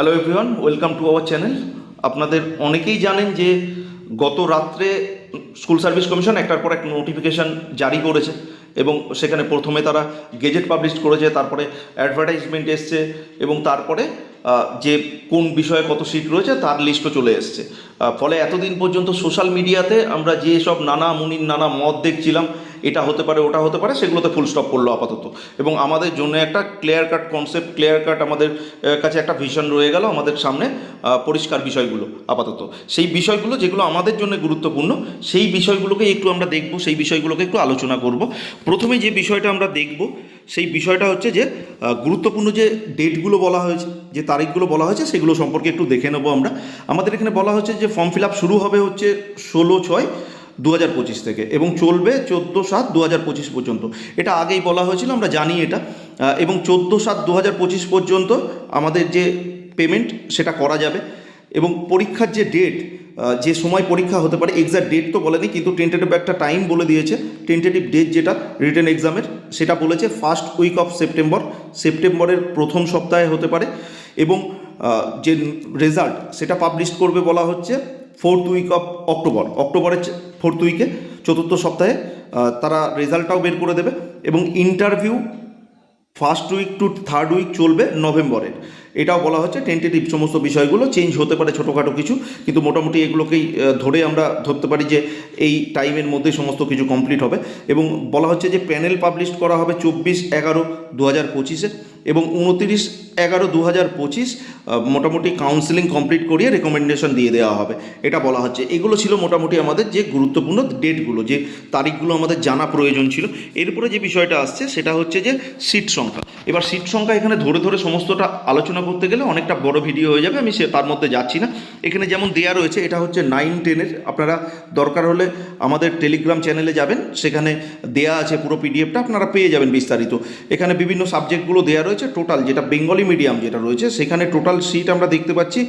Hello everyone welcome to our channel আপনাদের অনেকেই জানেন যে গত রাত্রে স্কুল সার্ভিস কমিশন একটার পর একটা নোটিফিকেশান জারি করেছে এবং সেখানে প্রথমে তারা গেজেট পাবলিশ করেছে, তারপরে অ্যাডভার্টাইজমেন্ট এসছে এবং তারপরে যে কোন বিষয়ে কত সিট রয়েছে তার লিস্টও চলে এসছে। ফলে এতদিন পর্যন্ত সোশ্যাল মিডিয়াতে আমরা যে সব নানা মুনির নানা মত দেখছিলাম এটা হতে পারে, ওটা হতে পারে, সেগুলোতে ফুল স্টপ করল আপাতত। এবং আমাদের জন্য একটা clear cut concept clear cut আমাদের কাছে একটা ভিশন রয়ে গেল আমাদের সামনে পরিষ্কার বিষয়গুলো আপাতত। সেই বিষয়গুলো যেগুলো আমাদের জন্য গুরুত্বপূর্ণ, সেই বিষয়গুলোকে একটু আমরা দেখব, সেই বিষয়গুলোকে একটু আলোচনা করব। প্রথমে যে বিষয়টা আমরা দেখব, সেই বিষয়টা হচ্ছে যে গুরুত্বপূর্ণ যে ডেটগুলো বলা হয়েছে, যে তারিখগুলো বলা হয়েছে, সেগুলো সম্পর্কে একটু দেখে নেব আমরা। আমাদের এখানে বলা হচ্ছে যে ফর্ম ফিল আপ শুরু হবে হচ্ছে ষোলো ছয় দু হাজার পঁচিশ থেকে এবং চলবে চোদ্দ সাত দু পর্যন্ত। এটা আগেই বলা হয়েছিল, আমরা জানি এটা। এবং চোদ্দ সাত দু পর্যন্ত আমাদের যে পেমেন্ট সেটা করা যাবে এবং পরীক্ষার যে ডেট যে সময় পরীক্ষা হতে পারে এক্সাক্ট ডেট তো বলেনি, কিন্তু টেন্টেটিভ একটা টাইম বলে দিয়েছে। টেন্টেটিভ ডেট যেটা রিটার্ন এক্সামের সেটা বলেছে ফার্স্ট উইক অফ সেপ্টেম্বর সেপ্টেম্বরের প্রথম সপ্তাহে হতে পারে এবং যে রেজাল্ট সেটা পাবলিশ করবে বলা হচ্ছে। Fourth week of October. অক্টোবরের ফোর্থ উইকে, চতুর্থ সপ্তাহে তারা রেজাল্টটাও বের করে দেবে এবং interview first week to third week চলবে নভেম্বরের এটাও বলা হচ্ছে টেন্টেটিভ সমস্ত বিষয়গুলো চেঞ্জ হতে পারে ছোটোখাটো কিছু, কিন্তু মোটামুটি এগুলোকেই ধরে আমরা ধরতে পারি যে এই টাইমের মধ্যে সমস্ত কিছু কমপ্লিট হবে। এবং বলা হচ্ছে যে প্যানেল পাবলিশ করা হবে চব্বিশ এগারো দু হাজার পঁচিশে। এবং উনতিরিশ এগারো দু হাজার পঁচিশ মোটামুটি কাউন্সিলিং কমপ্লিট করিয়ে রেকমেন্ডেশন দিয়ে দেওয়া হবে। এটা বলা হচ্ছে। এগুলো ছিল মোটামুটি আমাদের যে গুরুত্বপূর্ণ ডেটগুলো যে তারিখগুলো আমাদের জানা প্রয়োজন ছিল। এরপরে যে বিষয়টা আসছে, সেটা হচ্ছে যে সিট সংখ্যা। এবার সিট সংখ্যা এখানে ধরে ধরে সমস্তটা আলোচনা করতে গেলে অনেকটা বড় ভিডিও হয়ে যাবে। আমি সে তার মধ্যে যাচ্ছি না। এখানে যেমন দেয়া রয়েছে, এটা হচ্ছে নাইন টেনের আপনারা দরকার হলে আমাদের টেলিগ্রাম চ্যানেলে যাবেন, সেখানে দেয়া আছে পুরো পিডিএফটা আপনারা পেয়ে যাবেন বিস্তারিত। এখানে বিভিন্ন সাবজেক্টগুলো দেয়া রয়েছে টোটাল যেটা বেঙ্গলি মিডিয়াম যেটা রয়েছে, সেখানে টোটাল সিট আমরা দেখতে পাচ্ছি,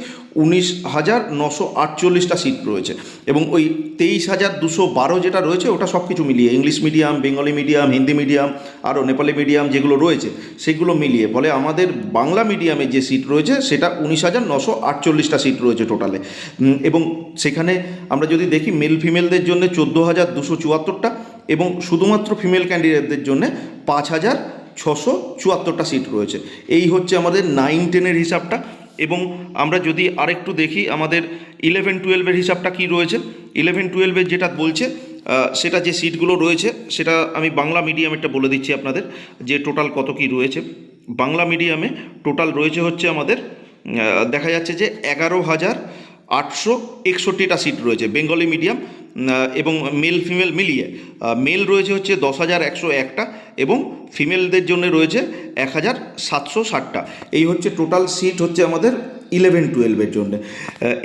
উনিশ হাজার নশো আটচল্লিশটা সিট রয়েছে। এবং ওই তেইশ হাজার দুশো বারো যেটা রয়েছে, ওটা সব কিছু মিলিয়ে English medium Bengali medium Hindi medium আরও নেপালি মিডিয়াম যেগুলো রয়েছে, সেগুলো মিলিয়ে। ফলে আমাদের বাংলা মিডিয়ামে যে সিট রয়েছে, সেটা উনিশ হাজার নশো আটচল্লিশটা সিট রয়েছে টোটালে উম, এবং সেখানে আমরা যদি দেখি মেল ফিমেলদের জন্য চোদ্দ হাজার দুশো চুয়াত্তরটা এবং শুধুমাত্র ফিমেল ক্যান্ডিডেটদের জন্য পাঁচ হাজার ছশো চুয়াত্তরটা সিট রয়েছে। এই হচ্ছে আমাদের নাইন টেনের হিসাবটা এবং আমরা যদি আরেকটু দেখি আমাদের ইলেভেন টুয়েলভের হিসাবটা কি রয়েছে? ইলেভেন টুয়েলভের যেটা বলছে সেটা যে সিটগুলো রয়েছে সেটা আমি বাংলা মিডিয়ামেরটা বলে দিচ্ছি আপনাদের যে টোটাল কত কি রয়েছে। বাংলা মিডিয়ামে টোটাল রয়েছে হচ্ছে আমাদের দেখা যাচ্ছে যে এগারো হাজার আটশো একষট্টিটা সিট রয়েছে বেঙ্গলি মিডিয়াম এবং মেল ফিমেল মিলিয়ে। মেল রয়েছে হচ্ছে দশ হাজার একশো একটা এবং ফিমেলদের জন্য রয়েছে এক হাজার সাতশো ষাটটা। এই হচ্ছে টোটাল সিট হচ্ছে আমাদের ইলেভেন টুয়েলভের জন্য।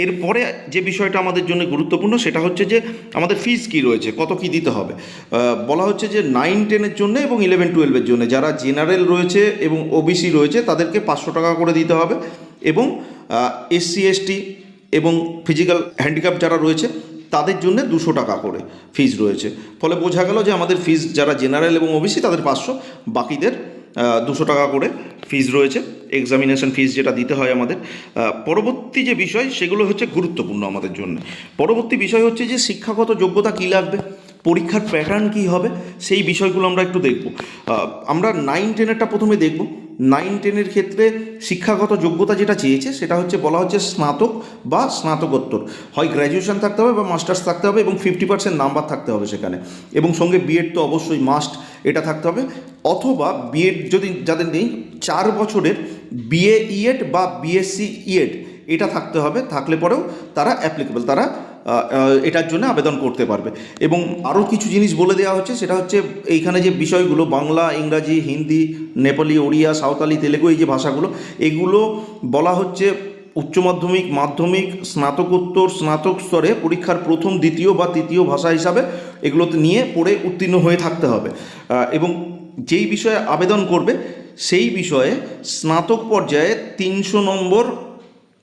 এরপরে যে বিষয়টা আমাদের জন্য গুরুত্বপূর্ণ সেটা হচ্ছে যে আমাদের ফিজ কি রয়েছে, কত কি দিতে হবে। বলা হচ্ছে যে নাইন টেনের জন্য এবং ইলেভেন টুয়েলভের জন্য। যারা জেনারেল রয়েছে এবং ওবিসি রয়েছে তাদেরকে পাঁচশো টাকা করে দিতে হবে। এবং এসসি এসটি এবং ফিজিক্যাল হ্যান্ডিক্যাপ যারা রয়েছে, তাদের জন্য দুশো টাকা করে ফিজ রয়েছে। ফলে বোঝা গেল যে আমাদের ফিজ যারা জেনারেল এবং ওবিসি তাদের পাঁচশো, বাকিদের দুশো টাকা করে ফিজ রয়েছে। এক্সামিনেশন ফিজ যেটা দিতে হয় আমাদের। পরবর্তী যে বিষয়, সেগুলো হচ্ছে গুরুত্বপূর্ণ আমাদের জন্য। পরবর্তী বিষয় হচ্ছে যে শিক্ষাগত যোগ্যতা কী লাগবে? পরীক্ষার প্যাটার্ন কী হবে, সেই বিষয়গুলো আমরা একটু দেখব। আমরা নাইন টেনেরটা প্রথমে দেখব। নাইন টেনের ক্ষেত্রে শিক্ষাগত যোগ্যতা যেটা চেয়েছে, সেটা হচ্ছে বলা হচ্ছে স্নাতক বা স্নাতকোত্তর। হয় গ্র্যাজুয়েশন থাকতে হবে বা মাস্টার্স থাকতে হবে এবং ফিফটি পার্সেন্ট নাম্বার থাকতে হবে সেখানে। এবং সঙ্গে বিএড তো অবশ্যই মাস্ট এটা থাকতে হবে। অথবা বিএড যদি যাদের নেই, চার বছরের বিএ ইএড বা বিএসসি ইএড এটা থাকতে হবে, থাকলে পরেও তারা অ্যাপ্লিকেবল তারা এটার জন্য আবেদন করতে পারবে। এবং আরও কিছু জিনিস বলে দেওয়া হচ্ছে, সেটা হচ্ছে এইখানে যে বিষয়গুলো, বাংলা, ইংরাজি, হিন্দি, নেপালি, ওড়িয়া, সাঁওতালি, তেলেগু, এই যে ভাষাগুলো, এগুলো বলা হচ্ছে উচ্চ মাধ্যমিক মাধ্যমিক, স্নাতকোত্তর, স্নাতক স্তরে পরীক্ষার প্রথম, দ্বিতীয় বা তৃতীয় ভাষা হিসাবে এগুলোতে নিয়ে পড়ে উত্তীর্ণ হয়ে থাকতে হবে। এবং যেই বিষয়ে আবেদন করবে, সেই বিষয়ে স্নাতক পর্যায়ে তিনশো নম্বর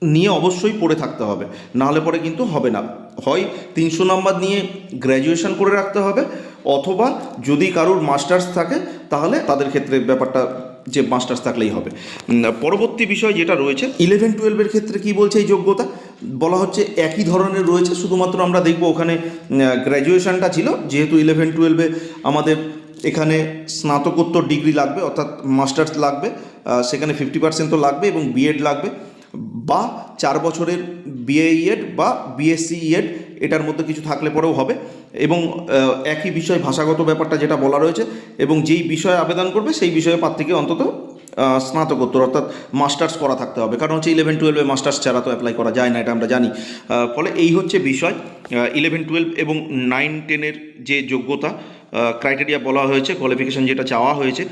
নিয়ে অবশ্যই পড়ে থাকতে হবে। নাহলে পরে কিন্তু হবে না। হয়, তিনশো নাম্বার নিয়ে গ্র্যাজুয়েশন করে রাখতে হবে, অথবা যদি কারোর মাস্টার্স থাকে, তাহলে তাদের ক্ষেত্রে ব্যাপারটা যে মাস্টার্স থাকলেই হবে। পরবর্তী বিষয় যেটা রয়েছে ইলেভেন টুয়েলভের ক্ষেত্রে কি বলছে এই যোগ্যতা? বলা হচ্ছে একই ধরনের রয়েছে, শুধুমাত্র আমরা দেখব ওখানে গ্র্যাজুয়েশনটা ছিল, যেহেতু ইলেভেন টুয়েলভে আমাদের এখানে স্নাতকোত্তর ডিগ্রি লাগবে, অর্থাৎ মাস্টার্স লাগবে সেখানে ফিফটি পার্সেন্ট তো লাগবে এবং বিএড লাগবে। বা চার বছরের বিএ ইএড বা বিএসসি ইএড এটার মধ্যে কিছু থাকলে পরেও হবে। এবং একই বিষয় ভাষাগত ব্যাপারটা যেটা বলা রয়েছে, এবং যেই বিষয়ে আবেদন করবে, সেই বিষয়ে থেকে অন্তত স্নাতকোত্তর, অর্থাৎ মাস্টার্স করা থাকতে হবে। কারণ হচ্ছে ইলেভেন টুয়েলভে মাস্টার্স ছাড়া তো অ্যাপ্লাই করা যায় না, এটা আমরা জানি। ফলে এই হচ্ছে বিষয়। ইলেভেন টুয়েলভ এবং নাইন টেনের যে যোগ্যতা ক্রাইটেরিয়া বলা হয়েছে কোয়ালিফিকেশন যেটা চাওয়া হয়েছে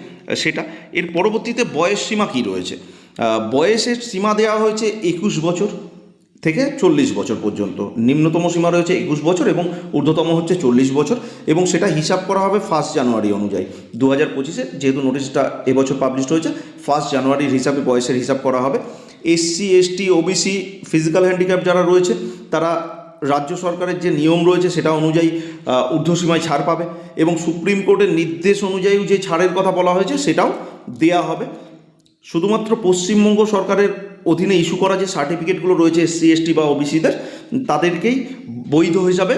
সেটা। এর পরবর্তীতে বয়স সীমা কী রয়েছে? বয়সের সীমা দেওয়া হয়েছে একুশ বছর থেকে চল্লিশ বছর পর্যন্ত। নিম্নতম সীমা রয়েছে একুশ বছর এবং ঊর্ধ্বতম হচ্ছে চল্লিশ বছর এবং সেটা হিসাব করা হবে ফার্স্ট জানুয়ারি অনুযায়ী। দু হাজার পঁচিশে যেহেতু নোটিশটা এবছর পাবলিশ হয়েছে ফার্স্ট জানুয়ারির হিসাবে বয়সের হিসাব করা হবে। SC ST OBC physical handicap যারা রয়েছে, তারা রাজ্য সরকারের যে নিয়ম রয়েছে সেটা অনুযায়ী ঊর্ধ্বসীমায় ছাড় পাবে এবং সুপ্রিম কোর্টের নির্দেশ অনুযায়ী যে ছাড়ের কথা বলা হয়েছে সেটাও দেয়া হবে। শুধুমাত্র পশ্চিমবঙ্গ সরকারের অধীনে ইস্যু করা যে সার্টিফিকেটগুলো রয়েছে এসসি এসটি বা ওবিসিদের তাদেরকেই বৈধ হিসাবে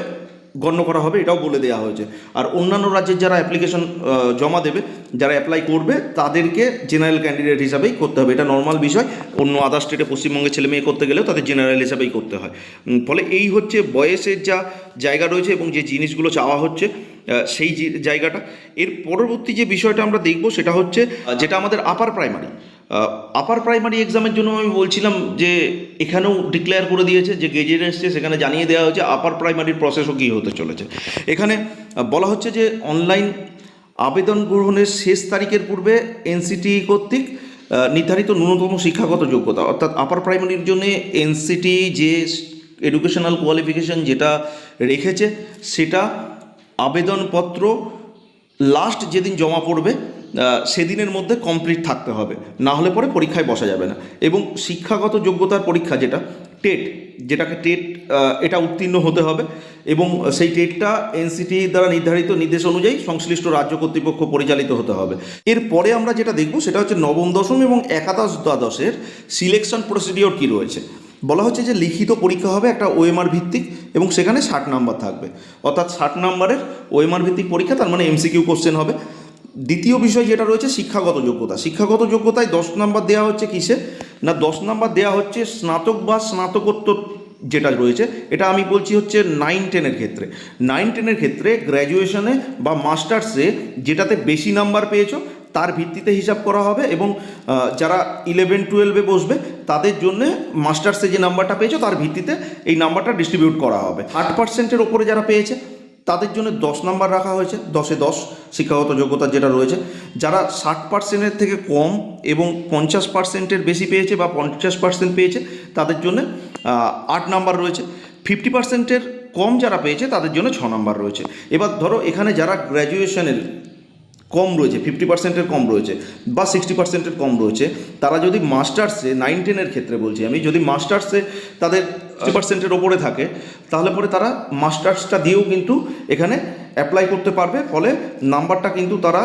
গণ্য করা হবে, এটাও বলে দেওয়া হয়েছে। আর অন্যান্য রাজ্যের যারা অ্যাপ্লিকেশন জমা দেবে, যারা অ্যাপ্লাই করবে, তাদেরকে জেনারেল ক্যান্ডিডেট হিসাবেই করতে হবে। এটা নর্মাল বিষয়। অন্য আদার স্টেটে পশ্চিমবঙ্গের ছেলে মেয়ে করতে গেলেও তাদের জেনারেল হিসাবেই করতে হয়। ফলে এই হচ্ছে বয়সের যা জায়গা রয়েছে এবং যে জিনিসগুলো চাওয়া হচ্ছে সেই জায়গাটা। এর পরবর্তী যে বিষয়টা আমরা দেখব, সেটা হচ্ছে যেটা আমাদের আপার প্রাইমারি আপার প্রাইমারি এক্সামের জন্য আমি বলছিলাম যে এখানেও ডিক্লেয়ার করে দিয়েছে, যে গেজেট এসছে, সেখানে জানিয়ে দেওয়া হয়েছে আপার প্রাইমারির প্রসেসও কী হতে চলেছে। এখানে বলা হচ্ছে যে অনলাইন আবেদন গ্রহণের শেষ তারিখের পূর্বে এনসিটি কর্তৃক নির্ধারিত ন্যূনতম শিক্ষাগত যোগ্যতা, অর্থাৎ আপার প্রাইমারির জন্য এনসিটি যে এডুকেশনাল কোয়ালিফিকেশন যেটা রেখেছে, সেটা আবেদনপত্র লাস্ট যেদিন জমা পড়বে সেদিনের মধ্যে কমপ্লিট থাকতে হবে। না হলে পরে পরীক্ষায় বসা যাবে না। এবং শিক্ষাগত যোগ্যতার পরীক্ষা যেটা, টেট, যেটাকে টেট এটা উত্তীর্ণ হতে হবে এবং সেই টেটটা এনসিটি দ্বারা নির্ধারিত নির্দেশ অনুযায়ী সংশ্লিষ্ট রাজ্য কর্তৃপক্ষ পরিচালিত হতে হবে। এরপরে আমরা যেটা দেখব সেটা হচ্ছে নবম, দশম এবং একাদশ দ্বাদশের সিলেকশন প্রসিডিওর কী রয়েছে। বলা হচ্ছে যে লিখিত পরীক্ষা হবে একটা ওএমআর ভিত্তিক এবং সেখানে ষাট নাম্বার থাকবে। অর্থাৎ ষাট নাম্বারের ওএমআর ভিত্তিক পরীক্ষা, তার মানে এমসিকিউ কোশ্চেন হবে। দ্বিতীয় বিষয় যেটা রয়েছে, শিক্ষাগত যোগ্যতা। শিক্ষাগত যোগ্যতায় দশ নাম্বার দেওয়া হচ্ছে কিসে? না, দশ নাম্বার দেওয়া হচ্ছে স্নাতক বা স্নাতকোত্তর যেটা রয়েছে, এটা আমি বলছি হচ্ছে নাইন টেনের ক্ষেত্রে। নাইন টেনের ক্ষেত্রে গ্র্যাজুয়েশনে বা মাস্টার্সে যেটাতে বেশি নাম্বার পেয়েছ, তার ভিত্তিতে হিসাব করা হবে এবং যারা ইলেভেন টুয়েলভে বসবে, তাদের জন্য মাস্টার্সে যে নাম্বারটা পেয়েছ, তার ভিত্তিতে এই নাম্বারটা ডিস্ট্রিবিউট করা হবে। আট পার্সেন্টের ওপরে যারা পেয়েছে তাদের জন্য দশ নাম্বার রাখা হয়েছে, দশে দশ শিক্ষাগত যোগ্যতা যেটা রয়েছে। যারা ষাট পার্সেন্টের থেকে কম এবং পঞ্চাশ পার্সেন্টের বেশি পেয়েছে বা পঞ্চাশ পার্সেন্ট পেয়েছে, তাদের জন্য আট নাম্বার রয়েছে। ফিফটি পার্সেন্টের কম যারা পেয়েছে, তাদের জন্য ছ নাম্বার রয়েছে। এবার ধরো এখানে যারা গ্র্যাজুয়েশনের কম রয়েছে ফিফটি পার্সেন্টের কম রয়েছে বা সিক্সটি পার্সেন্টের কম রয়েছে। তারা যদি মাস্টার্সে নাইন টেনের ক্ষেত্রে বলছি আমি, যদি মাস্টার্সে তাদের সিক্সটি পার্সেন্টের ওপরে থাকে, তাহলে পরে তারা মাস্টার্সটা দিয়েও কিন্তু এখানে অ্যাপ্লাই করতে পারবে। ফলে নাম্বারটা কিন্তু তারা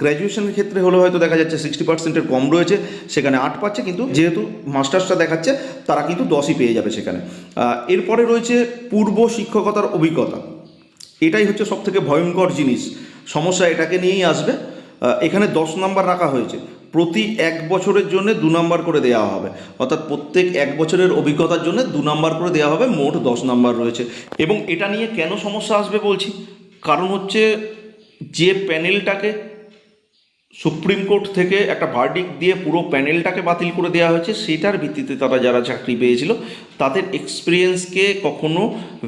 গ্র্যাজুয়েশনের ক্ষেত্রে হলে হয়তো দেখা যাচ্ছে সিক্সটি পার্সেন্টের কম রয়েছে, সেখানে আট পাচ্ছে। কিন্তু যেহেতু মাস্টার্সটা দেখাচ্ছে, তারা কিন্তু দশই পেয়ে যাবে সেখানে। এরপরে রয়েছে পূর্ব শিক্ষকতার অভিজ্ঞতা। এটাই হচ্ছে সব থেকে ভয়ঙ্কর জিনিস। সমস্যা এটাকে নিয়েই আসবে। এখানে দশ নাম্বার রাখা হয়েছে। প্রতি এক বছরের জন্য দু নাম্বার করে দেওয়া হবে। অর্থাৎ প্রত্যেক এক বছরের অভিজ্ঞতার জন্য দু নাম্বার করে দেওয়া হবে, মোট দশ নাম্বার রয়েছে। এবং এটা নিয়ে কেন সমস্যা আসবে বলছি? কারণ হচ্ছে যে প্যানেলটাকে সুপ্রিম কোর্ট থেকে একটা ভার্ডিক দিয়ে পুরো প্যানেলটাকে বাতিল করে দেওয়া হয়েছে, সেটার ভিত্তিতে তারা যারা চাকরি পেয়েছিল, তাদের এক্সপিরিয়েন্সকে কখনো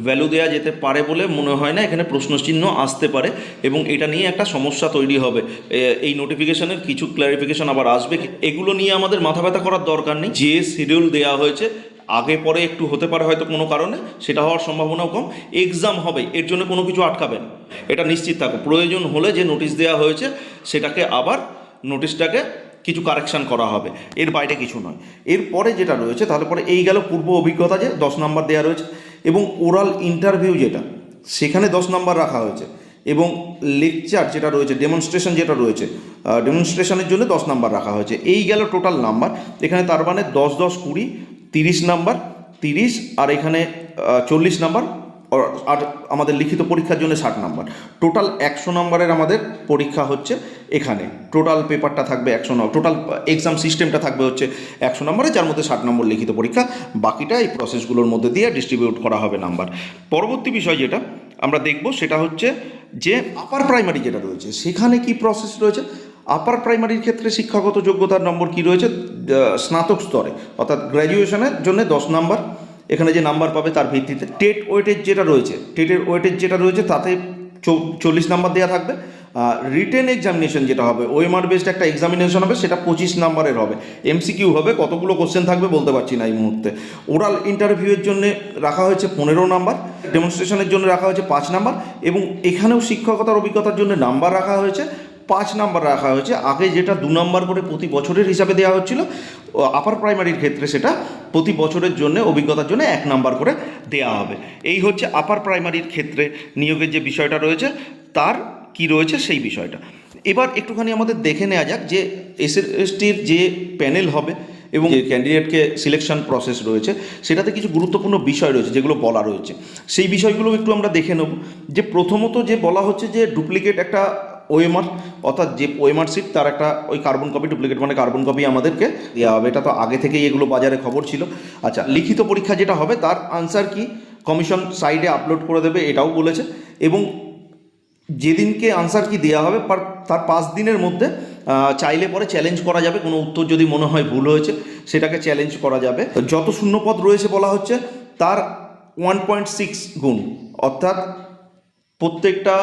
ভ্যালু দেওয়া যেতে পারে বলে মনে হয় না, এখানে প্রশ্নচিহ্ন আসতে পারে এবং এটা নিয়ে একটা সমস্যা তৈরি হবে। এই নোটিফিকেশনের কিছু ক্ল্যারিফিকেশন আবার আসবে, এগুলো নিয়ে আমাদের মাথা ব্যথা করার দরকার নেই। যে শিডিউল দেওয়া হয়েছে আগে পরে একটু হতে পারে হয়তো কোনো কারণে, সেটা হওয়ার সম্ভাবনাও কম। এক্সাম হবে, এর জন্য কোনো কিছু আটকাবে না। এটা নিশ্চিত থাকো। প্রয়োজন হলে যে নোটিশ দেওয়া হয়েছে, সেটাকে আবার নোটিশটাকে কিছু কারেকশন করা হবে। এর বাইরে কিছু নয়। এরপরে যেটা রয়েছে, তাহলে পরে এই গেল পূর্ব অভিজ্ঞতা যে দশ নাম্বার দেওয়া রয়েছে এবং ওরাল ইন্টারভিউ যেটা, সেখানে দশ নাম্বার রাখা হয়েছে এবং লেকচার যেটা রয়েছে ডেমনস্ট্রেশন যেটা রয়েছে ডেমনস্ট্রেশনের জন্য দশ নাম্বার রাখা হয়েছে। এই গেল টোটাল নাম্বার। এখানে তার মানে দশ দশ কুড়ি তিরিশ নাম্বার, তিরিশ, আর এখানে চল্লিশ নাম্বার, আর- আমাদের লিখিত পরীক্ষার জন্য ষাট নাম্বার। টোটাল একশো নম্বরের আমাদের পরীক্ষা হচ্ছে এখানে। টোটাল পেপারটা থাকবে একশো নম্বর টোটাল এক্সাম সিস্টেমটা থাকবে হচ্ছে একশো নম্বরে, যার মধ্যে ষাট নম্বর লিখিত পরীক্ষা। বাকিটা এই প্রসেসগুলোর মধ্যে দিয়ে ডিস্ট্রিবিউট করা হবে নাম্বার। পরবর্তী বিষয় যেটা আমরা দেখব, সেটা হচ্ছে যে আপার প্রাইমারি যেটা রয়েছে, সেখানে কি প্রসেস রয়েছে? আপার প্রাইমারির ক্ষেত্রে শিক্ষাগত যোগ্যতার নম্বর কি রয়েছে? স্নাতক স্তরে, অর্থাৎ গ্র্যাজুয়েশনের জন্য দশ নাম্বার। এখানে যে নাম্বার পাবে তার ভিত্তিতে টেট ওয়েটেজ যেটা রয়েছে, টেটের ওয়েটেজ যেটা রয়েছে তাতে চল্লিশ নাম্বার দেওয়া থাকবে। আর রিটেন এক্সামিনেশন যেটা হবে ওএমআর বেসড একটা এক্সামিনেশন হবে, সেটা পঁচিশ নাম্বারের হবে। এমসিকিউ হবে, কতগুলো কোশ্চেন থাকবে বলতে পারছি না এই মুহূর্তে। ওরাল ইন্টারভিউয়ের জন্য রাখা হয়েছে পনেরো নাম্বার ডেমনস্ট্রেশনের জন্য রাখা হয়েছে পাঁচ নাম্বার, এবং এখানেও শিক্ষকতার অভিজ্ঞতার জন্য নাম্বার রাখা হয়েছে। পাঁচ নাম্বার রাখা হয়েছে। আগে যেটা দু নাম্বার করে প্রতি বছরের হিসাবে দেওয়া হচ্ছিল আপার প্রাইমারির ক্ষেত্রে সেটা প্রতি বছরের জন্য, অভিজ্ঞতার জন্য এক নাম্বার করে দেওয়া হবে। এই হচ্ছে আপার প্রাইমারির ক্ষেত্রে নিয়োগের যে বিষয়টা রয়েছে, তার কি রয়েছে সেই বিষয়টা। এবার একটুখানি আমাদের দেখে নেওয়া যাক যে এস এসটির যে প্যানেল হবে এবং যে ক্যান্ডিডেটকে সিলেকশন প্রসেস রয়েছে, সেটাতে কিছু গুরুত্বপূর্ণ বিষয় রয়েছে যেগুলো বলা রয়েছে। সেই বিষয়গুলো একটু আমরা দেখে নেব। যে প্রথমত যে বলা হচ্ছে যে ডুপ্লিকেট একটা ওএমআর অর্থাৎ যে ওএমআর সিট তার একটা ওই কার্বন কপি ডুপ্লিকেট মানে কার্বন কপি আমাদেরকে দেওয়া হবে। এটা তো আগে থেকেই এগুলো বাজারে খবর ছিল। আচ্ছা লিখিত পরীক্ষা যেটা হবে, তার আনসার কি? কমিশন সাইডে আপলোড করে দেবে, এটাও বলেছে। এবং যেদিনকে আনসার কি দেওয়া হবে, পার তার পাঁচ দিনের মধ্যে চাইলে পরে চ্যালেঞ্জ করা যাবে। কোনো উত্তর যদি মনে হয় ভুল হয়েছে, সেটাকে চ্যালেঞ্জ করা যাবে। যত শূন্যপদ রয়েছে বলা হচ্ছে, তার ওয়ান পয়েন্ট সিক্স গুণ, অর্থাৎ প্রত্যেকটা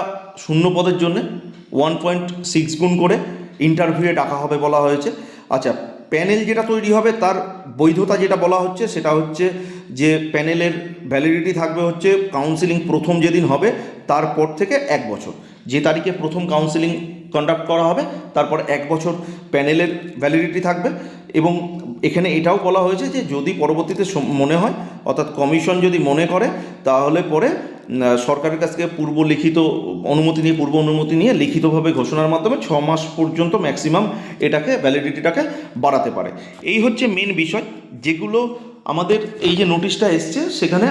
শূন্য পদের জন্যে ওয়ান পয়েন্ট সিক্স গুণ করে ইন্টারভিউয়ে ডাকা হবে বলা হয়েছে। আচ্ছা প্যানেল যেটা তৈরি হবে তার বৈধতা যেটা বলা হচ্ছে সেটা হচ্ছে যে প্যানেলের ভ্যালিডিটি থাকবে হচ্ছে কাউন্সিলিং প্রথম যেদিন হবে তারপর থেকে এক বছর। যে তারিখে প্রথম কাউন্সিলিং কন্ডাক্ট করা হবে, তারপর এক বছর প্যানেলের ভ্যালিডিটি থাকবে এবং এখানে এটাও বলা হয়েছে যে যদি পরবর্তীতে মনে হয়, অর্থাৎ কমিশন যদি মনে করে, তাহলে পরে সরকারের কাছ থেকে পূর্ব লিখিত অনুমতি নিয়ে, পূর্ব অনুমতি নিয়ে লিখিতভাবে ঘোষণার মাধ্যমে ছ মাস পর্যন্ত ম্যাক্সিমাম এটাকে ভ্যালিডিটিটাকে বাড়াতে পারে। এই হচ্ছে মেন বিষয়। যেগুলো আমাদের এই যে নোটিশটা এসছে, সেখানে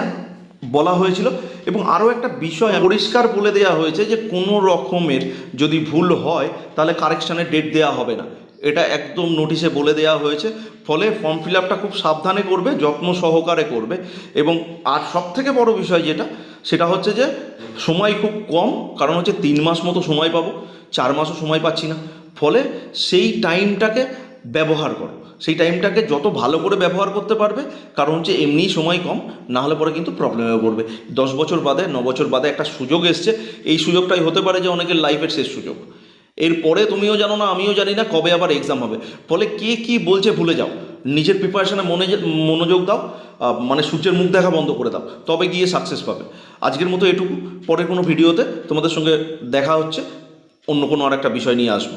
বলা হয়েছিল। এবং আরও একটা বিষয় পরিষ্কার বলে দেওয়া হয়েছে যে, কোনো রকমের যদি ভুল হয়, তাহলে কারেকশানের ডেট দেওয়া হবে না। এটা একদম নোটিশে বলে দেওয়া হয়েছে। ফলে ফর্ম ফিল আপটা খুব সাবধানে করবে, যত্ন সহকারে করবে। এবং আর সব থেকে বড় বিষয় যেটা, সেটা হচ্ছে যে, সময় খুব কম, কারণ হচ্ছে তিন মাস মতো সময় পাবো, চার মাসও সময় পাচ্ছি না। ফলে সেই টাইমটাকে ব্যবহার করো। সেই টাইমটাকে যত ভালো করে ব্যবহার করতে পারবে, কারণ হচ্ছে এমনিই সময় কম না হলে পরে কিন্তু প্রবলেমে পড়বে। দশ বছর বাদে, ন বছর বাদে একটা সুযোগ এসছে, এই সুযোগটাই হতে পারে যে অনেকের লাইফের শেষ সুযোগ। এরপরে তুমিও জানো না, আমিও জানি না কবে আবার এক্সাম হবে। ফলে কে কি বলছে ভুলে যাও। নিজের প্রিপারেশনে মনে মনোযোগ দাও মানে সূর্যের মুখ দেখা বন্ধ করে দাও, তবে গিয়ে সাকসেস পাবে। আজকের মতো এটুকু। পরের কোনো ভিডিওতে তোমাদের সঙ্গে দেখা হচ্ছে, অন্য কোনো আর একটা বিষয় নিয়ে আসব।